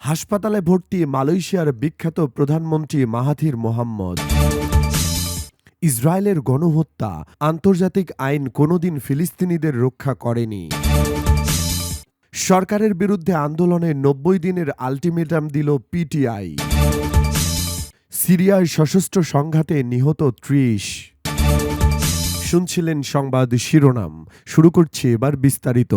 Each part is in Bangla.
হাসপাতালে ভর্তি মালয়েশিয়ার বিখ্যাত প্রধানমন্ত্রী মাহাথির মোহাম্মদ। ইসরায়েলের গণহত্যা, আন্তর্জাতিক আইন কোনোদিন ফিলিস্তিনিদের রক্ষা করেনি। সরকারের বিরুদ্ধে আন্দোলনে নব্বই দিনের আলটিমেটাম দিল পিটিআই। সিরিয়ায় সশস্ত্র সংঘাতে নিহত ত্রিশ। শুনছিলেন সংবাদ শিরোনাম, শুরু করছি এবার বিস্তারিত।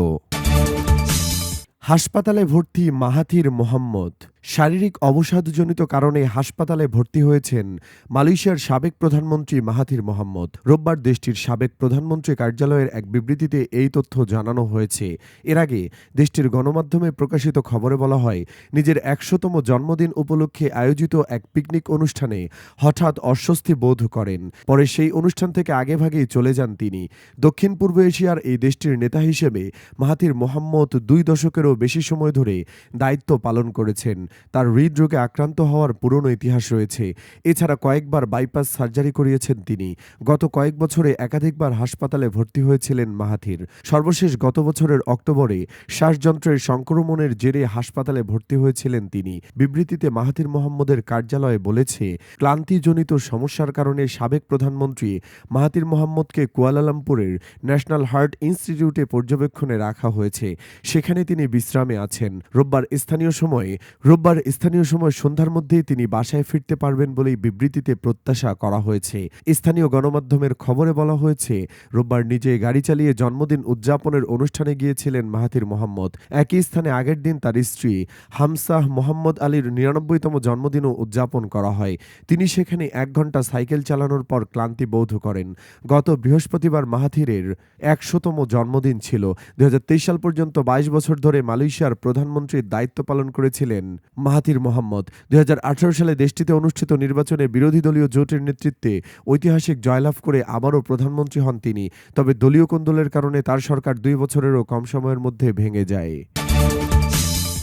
হাসপাতালে ভর্তি মাহাথির মোহাম্মদ। শারীরিক অবসাদজনিত কারণে হাসপাতালে ভর্তি হয়েছেন মালয়েশিয়ার সাবেক প্রধানমন্ত্রী মাহাথির মোহাম্মদ। রোববার দেশটির সাবেক প্রধানমন্ত্রী কার্যালয়ের এক বিবৃতিতে এই তথ্য জানানো হয়েছে। এর আগে দেশটির গণমাধ্যমে প্রকাশিত খবরে বলা হয়, নিজের একশোতম জন্মদিন উপলক্ষে আয়োজিত এক পিকনিক অনুষ্ঠানে হঠাৎ অস্বস্তি বোধ করেন। পরে সেই অনুষ্ঠান থেকে আগেভাগেই চলে যান তিনি। দক্ষিণ পূর্ব এশিয়ার এই দেশটির নেতা হিসেবে মাহাথির মোহাম্মদ দুই দশকেরও বেশি সময় ধরে দায়িত্ব পালন করেছেন। তার হৃদরোগে আক্রান্ত হওয়ার পুরনো ইতিহাস রয়েছে। এছাড়া কয়েকবার বাইপাস সার্জারি করিয়েছেন তিনি। গত কয়েক বছরে একাধিকবার হাসপাতালে ভর্তি হয়েছিলেন মাহাথির। সর্বশেষ গত বছরের অক্টোবরে শ্বাসযন্ত্রের সংক্রমণের জেরে হাসপাতালে ভর্তি হয়েছিলেন তিনি। বিবৃতিতে মাহাথির মোহাম্মদের কার্যালয়ে বলেছে, ক্লান্তিজনিত সমস্যার কারণে সাবেক প্রধানমন্ত্রী মাহাতির মোহাম্মদকে কুয়ালালামপুরের ন্যাশনাল হার্ট ইনস্টিটিউটে পর্যবেক্ষণে রাখা হয়েছে। সেখানে তিনি বিশ্রামে আছেন। রোববার স্থানীয় সময়ে রোববার স্থানীয় সময় সন্ধ্যার মধ্যেই তিনি বাসায় ফিরতে পারবেন বলেই বিবৃতিতে প্রত্যাশা করা হয়েছে। স্থানীয় গণমাধ্যমের খবরে বলা হয়েছে, রোববার নিজে গাড়ি চালিয়ে জন্মদিন উদযাপনের অনুষ্ঠানে গিয়েছিলেন মাহাথির মোহাম্মদ। একই স্থানে আগের দিন তার স্ত্রী হামসাহ মোহাম্মদ আলীর নিরানব্বইতম জন্মদিনও উদযাপন করা হয়। তিনি সেখানে এক ঘণ্টা সাইকেল চালানোর পর ক্লান্তি বোধ করেন। গত বৃহস্পতিবার মাহাথিরের একশোতম জন্মদিন ছিল। দু হাজার তেইশ সাল পর্যন্ত বাইশ বছর ধরে মালয়েশিয়ার প্রধানমন্ত্রীর দায়িত্ব পালন করেছিলেন মাহাথির মোহাম্মদ। দুই হাজার আঠারো সালে দেশটিতে অনুষ্ঠিত নির্বাচনে বিরোধী দলীয় জোটের নেতৃত্বে ঐতিহাসিক জয়লাভ করে আবারও প্রধানমন্ত্রী হন তিনি। তবে দলীয় কোন্দলের কারণে তার সরকার দুই বছরেরও কম সময়ের মধ্যে ভেঙে যায়।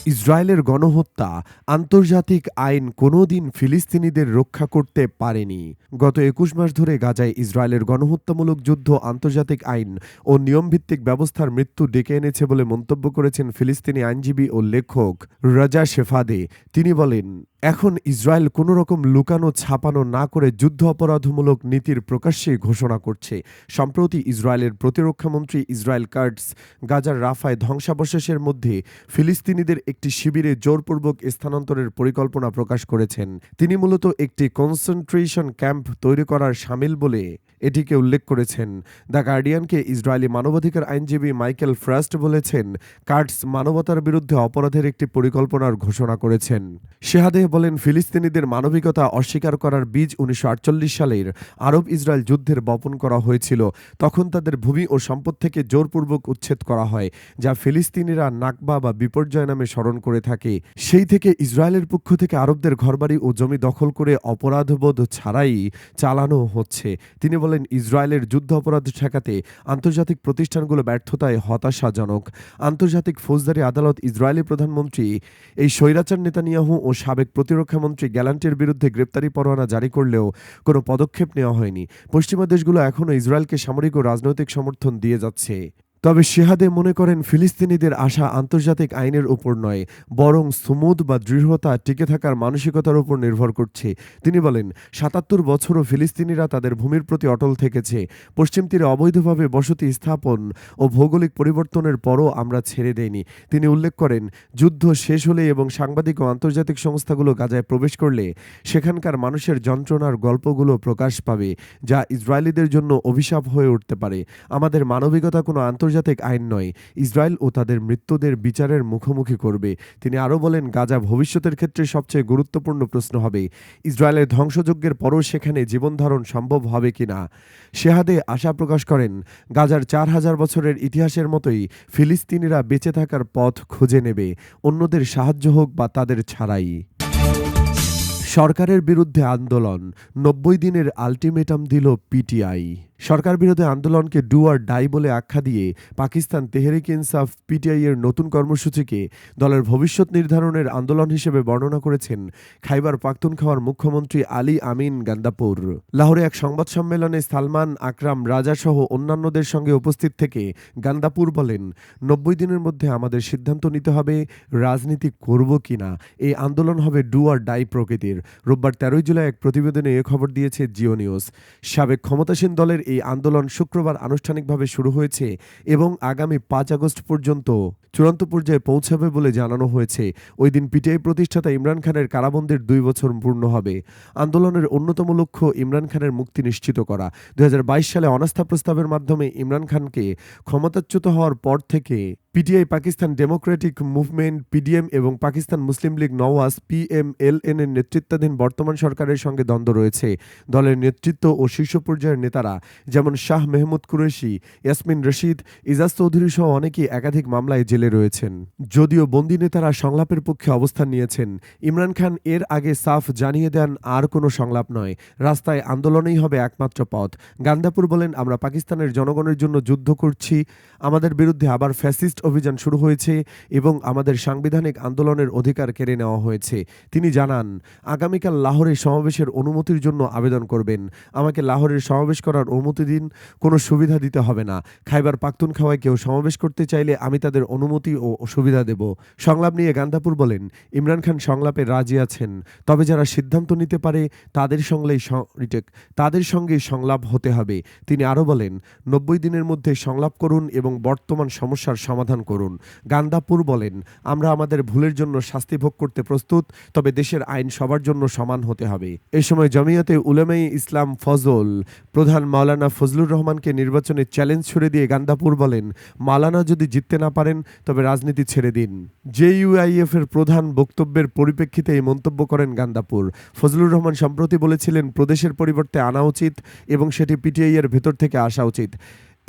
ইসরায়েলের গণহত্যা, আন্তর্জাতিক আইন কোনোদিন ফিলিস্তিনিদের রক্ষা করতে পারেনি। গত একুশ মাস ধরে গাজায় ইসরায়েলের গণহত্যামূলক যুদ্ধ, আন্তর্জাতিক আইন ও নিয়মভিত্তিক ব্যবস্থার মৃত্যু ডেকে এনেছে বলে মন্তব্য করেছেন ফিলিস্তিনি আইনজীবী ও লেখক রাজা শেফাদে। তিনি বলেন, এখন ইসরায়েল কোনো রকম লুকানো, ছাপানো না করে যুদ্ধ অপরাধমূলক নীতির প্রকাশ্যে ঘোষণা করছে। সম্প্রতি ইসরায়েলের প্রতিরক্ষামন্ত্রী ইসরায়েল কার্ডস গাজার রাফায় ধ্বংসাবশেষের মধ্যে ফিলিস্তিনিদের একটি শিবিরে জোরপূর্বক স্থানান্তরের পরিকল্পনা প্রকাশ করেছেন। তিনি মূলত একটি কনসেন্ট্রেশন ক্যাম্প তৈরি করার সামিল বলে এটিকে উল্লেখ করেছেন। দ্য গার্ডিয়ানকে ইসরায়েলি মানবাধিকার আইনজীবী মাইকেল ফ্রাস্ট বলেছেন, কার্ডস মানবতার বিরুদ্ধে অপরাধের একটি পরিকল্পনার ঘোষণা করেছেন। শেহাদেহ বলেন, ফিলিস্তিনিদের মানবিকতা অস্বীকার করার বীজ উনিশশো আটচল্লিশ সালের আরব ইসরায়েল যুদ্ধের বপন করা হয়েছিল। তখন তাদের ভূমি ও সম্পদ থেকে জোরপূর্বক উচ্ছেদ করা হয়, যা ফিলিস্তিনিরা নাকবা বা বিপর্যয় নামে স্মরণ করে থাকে। সেই থেকে ইসরায়েলের পক্ষ থেকে আরবদের ঘরবাড়ি ও জমি দখল করে অপরাধবোধ ছাড়াই চালানো হচ্ছে। তিনি বলেন ইসরায়েলের যুদ্ধ অপরাধ ঠেকাতে আন্তর্জাতিক প্রতিষ্ঠানগুলো ব্যর্থতায় হতাশাজনক। আন্তর্জাতিক ফৌজদারি আদালত ইসরায়েলি প্রধানমন্ত্রী এই স্বৈরাচার নেতানিয়াহু ও সাবেক প্রতিরক্ষামন্ত্রী গ্যালান্টের বিরুদ্ধে গ্রেপ্তারি পরোয়ানা জারি করলেও কোনো পদক্ষেপ নেওয়া হয়নি। পশ্চিমা দেশগুলো এখনও ইসরায়েলকে সামরিক ও রাজনৈতিক সমর্থন দিয়ে যাচ্ছে। তবে শেহাদে মনে করেন ফিলিস্তিনিদের আশা আন্তর্জাতিক আইনের উপর নয়, বরং সুমুদ বা দৃঢ়তা টিকে থাকার মানসিকতার উপর নির্ভর করছে। তিনি বলেন, সাতাত্তর বছরও ফিলিস্তিনিরা তাদের ভূমির প্রতি অটল থেকেছে। পশ্চিম তীরে অবৈধভাবে বসতি স্থাপন ও ভৌগোলিক পরিবর্তনের পরও আমরা ছেড়ে দেইনি। তিনি উল্লেখ করেন, যুদ্ধ শেষ হলে এবং সাংবাদিক ও আন্তর্জাতিক সংস্থাগুলো গাজায় প্রবেশ করলে সেখানকার মানুষের যন্ত্রণার গল্পগুলো প্রকাশ পাবে, যা ইসরায়েলিদের জন্য অভিশাপ হয়ে উঠতে পারে। আমাদের মানবিকতা কোনো আন্তর্জাতিক আইন নয়, ইসরায়েল ও তাদের মৃত্যুদের বিচারের মুখোমুখি করবে। তিনি আরও বলেন, গাজা ভবিষ্যতের ক্ষেত্রে সবচেয়ে গুরুত্বপূর্ণ প্রশ্ন হবে, ইসরায়েলের ধ্বংসযজ্ঞের পরও সেখানে জীবনধারণ সম্ভব হবে কিনা শেহাদে আশা প্রকাশ করেন, গাজার চার হাজার বছরের ইতিহাসের মতোই ফিলিস্তিনিরা বেঁচে থাকার পথ খুঁজে নেবে, অন্যদের সাহায্য হোক বা তাদের ছাড়াই। সরকারের বিরুদ্ধে আন্দোলন, নব্বই দিনের আলটিমেটাম দিল পিটিআই সরকার বিরোধী আন্দোলনকে ডু আর ডাই বলে আখ্যা দিয়ে পাকিস্তান তেহরিক ইনসাফ পিটিআই এর নতুন কর্মসূচিকে দলের ভবিষ্যৎ নির্ধারণের আন্দোলন হিসেবে বর্ণনা করেছেন খাইবার পাখতুনখাওয়ার মুখ্যমন্ত্রী আলী আমিন গান্দাপুর লাহোরে এক সংবাদ সম্মেলনে সালমান, আকরাম, রাজা সহ অন্যান্যদের সঙ্গে উপস্থিত থেকে গান্দাপুর বলেন, নব্বই দিনের মধ্যে আমাদের সিদ্ধান্ত নিতে হবে রাজনীতি করব কিনা এই আন্দোলন হবে ডু আর ডাই প্রকৃতির। রোববার তেরোই জুলাই এক প্রতিবেদনে এ খবর দিয়েছে জিও নিউজ সাবেক ক্ষমতাসীন দলের এই আন্দোলন শুক্রবার আনুষ্ঠানিকভাবে শুরু হয়েছে এবং আগামী পাঁচ আগস্ট পর্যন্ত চূড়ান্ত পর্যায়ে পৌঁছাবে বলে জানানো হয়েছে। ওই দিন পিটিআই প্রতিষ্ঠাতা ইমরান খানের কারাবন্দির দুই বছর পূর্ণ হবে। আন্দোলনের অন্যতম লক্ষ্য ইমরান খানের মুক্তি নিশ্চিত করা। দু হাজার বাইশ সালে অনাস্থা প্রস্তাবের মাধ্যমে ইমরান খানকে ক্ষমতাচ্যুত হওয়ার পর থেকে PTI Pakistan Democratic Movement PDM এবং Pakistan Muslim League Nawaz PMLN এর নেতৃত্বাধীন বর্তমান সরকারের সঙ্গে দ্বন্দ্ব রয়েছে। দলের নেতৃত্ব ও শীর্ষ পর্যায়ের নেতারা, যেমন শাহ মেহমুদ কুরেশি, ইয়াসমিন রশিদ, ইজাজ চৌধুরী সহ অনেকেই একাধিক মামলায় জেলে রয়েছেন। যদিও বন্দি নেতারা সংলাপের পক্ষে অবস্থান নিয়েছেন, ইমরান খান এর আগে সাফ জানিয়ে দেন আর কোনো সংলাপ নয়। রাস্তায় আন্দোলনেই হবে একমাত্র পথ। গান্দাপুর বলেন, আমরা পাকিস্তানের জনগণের জন্য যুদ্ধ করছি, আমাদের বিরুদ্ধে আবার ফ্যাসিস্ট অভিযান শুরু হয়েছে এবং আমাদের সাংবিধানিক আন্দোলনের অধিকার কেড়ে নেওয়া হয়েছে। তিনি জানান, আগামীকাল লাহোরে সমাবেশের অনুমতির জন্য আবেদন করবেন। আমাকে লাহোরের সমাবেশ করার অনুমতি দিন, কোনো সুবিধা দিতে হবে না। খাইবার পাখতুনখাওয়ায় কেউ সমাবেশ করতে চাইলে আমি তাদের অনুমতি ও সুবিধা দেব। সংলাপ নিয়ে গান্দাপুর বলেন, ইমরান খান সংলাপে রাজি আছেন। তবে যারা সিদ্ধান্ত নিতে পারে, তাদের সঙ্গেই তাদের সঙ্গেই সংলাপ হতে হবে। তিনি আরও বলেন, নব্বই দিনের মধ্যে সংলাপ করুন এবং বর্তমান সমস্যার সমাধান করুন। গান্দাপুর বলেন, আমরা আমাদের ভুলের জন্য শাস্তি ভোগ করতে প্রস্তুত, তবে দেশের আইন সবার জন্য সমান হতে হবে। এ সময় জমিয়তে উলেমাই ইসলাম ফজল, প্রধান মাওলানা ফজলুর রহমানকে নির্বাচনে চ্যালেঞ্জ ছুড়ে দিয়ে গান্দাপুর বলেন মালানা যদি জিততে না পারেন, তবে রাজনীতি ছেড়ে দিন। জেইউআইএফ এর প্রধান বক্তব্যের পরিপ্রেক্ষিতে এই মন্তব্য করেন গান্দাপুর ফজলুর রহমান সম্প্রতি বলেছিলেন, প্রদেশের পরিবর্তে আনা উচিত এবং সেটি পিটিআই এর ভেতর থেকে আসা উচিত।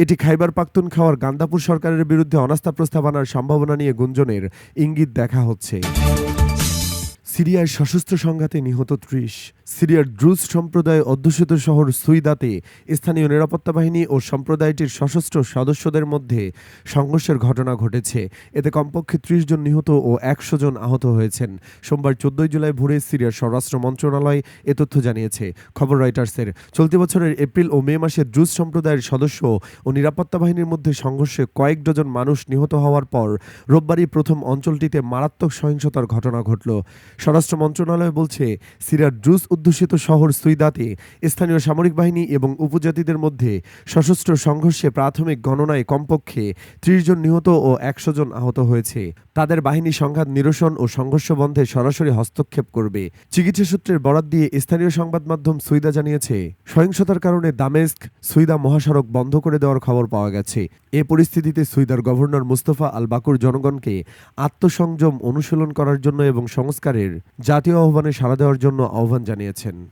এটি খাইবার পাখতুন খাওয়ার গান্দাপুর সরকারের বিরুদ্ধে অনাস্থা প্রস্তাব আনার সম্ভাবনা নিয়ে গুঞ্জনের ইঙ্গিত দেখা হচ্ছে। সিরিয়ার সশস্ত্র সংঘাতে নিহত ত্রিশ। সিরিয়ার ড্রুজ সম্প্রদায় অধ্যুষিত শহর সুইদাতে স্থানীয় নিরাপত্তা বাহিনী ও সম্প্রদায়টির সশস্ত্র সদস্যদের মধ্যে সংঘর্ষের ঘটনা ঘটেছে। এতে কমপক্ষে ত্রিশ জন নিহত ও একশো জন আহত হয়েছেন। সোমবার চোদ্দই জুলাই ভোরে সিরিয়ার স্বরাষ্ট্র মন্ত্রণালয় এ তথ্য জানিয়েছে। খবর রয়টার্সের চলতি বছরের এপ্রিল ও মে মাসে ড্রুজ সম্প্রদায়ের সদস্য ও নিরাপত্তা বাহিনীর মধ্যে সংঘর্ষে কয়েক ডজন মানুষ নিহত হওয়ার পর রোববারই প্রথম অঞ্চলটিতে মারাত্মক সহিংসতার ঘটনা ঘটল। স্বরাষ্ট্র মন্ত্রণালয় বলছে সিরিয়ার ড্রুজ অধ্যুষিত শহর সুইদাতে স্থানীয় সামরিক বাহিনী এবং উপজাতিদের মধ্যে সশস্ত্র সংঘর্ষে প্রাথমিক গণনায় কমপক্ষে ত্রিশ জন নিহত ও একশো জন আহত হয়েছে। তাদের বাহিনী সংঘাত নিরসন ও সংঘর্ষ বন্ধে সরাসরি হস্তক্ষেপ করবে। চিকিৎসা সূত্রের বরাত দিয়ে স্থানীয় সংবাদ মাধ্যম সুইদা জানিয়েছে, সহিংসতার কারণে দামেস্ক, সুইদা মহাসড়ক বন্ধ করে দেওয়ার খবর পাওয়া গেছে। এ পরিস্থিতিতে সুইদার গভর্নর মুস্তফা আল বাকুর জনগণকে আত্মসংযম অনুশীলন করার জন্য এবং সংস্কারের জাতীয় আহ্বানে সাড়া দেওয়ার জন্য আহ্বান জানিয়েছেন।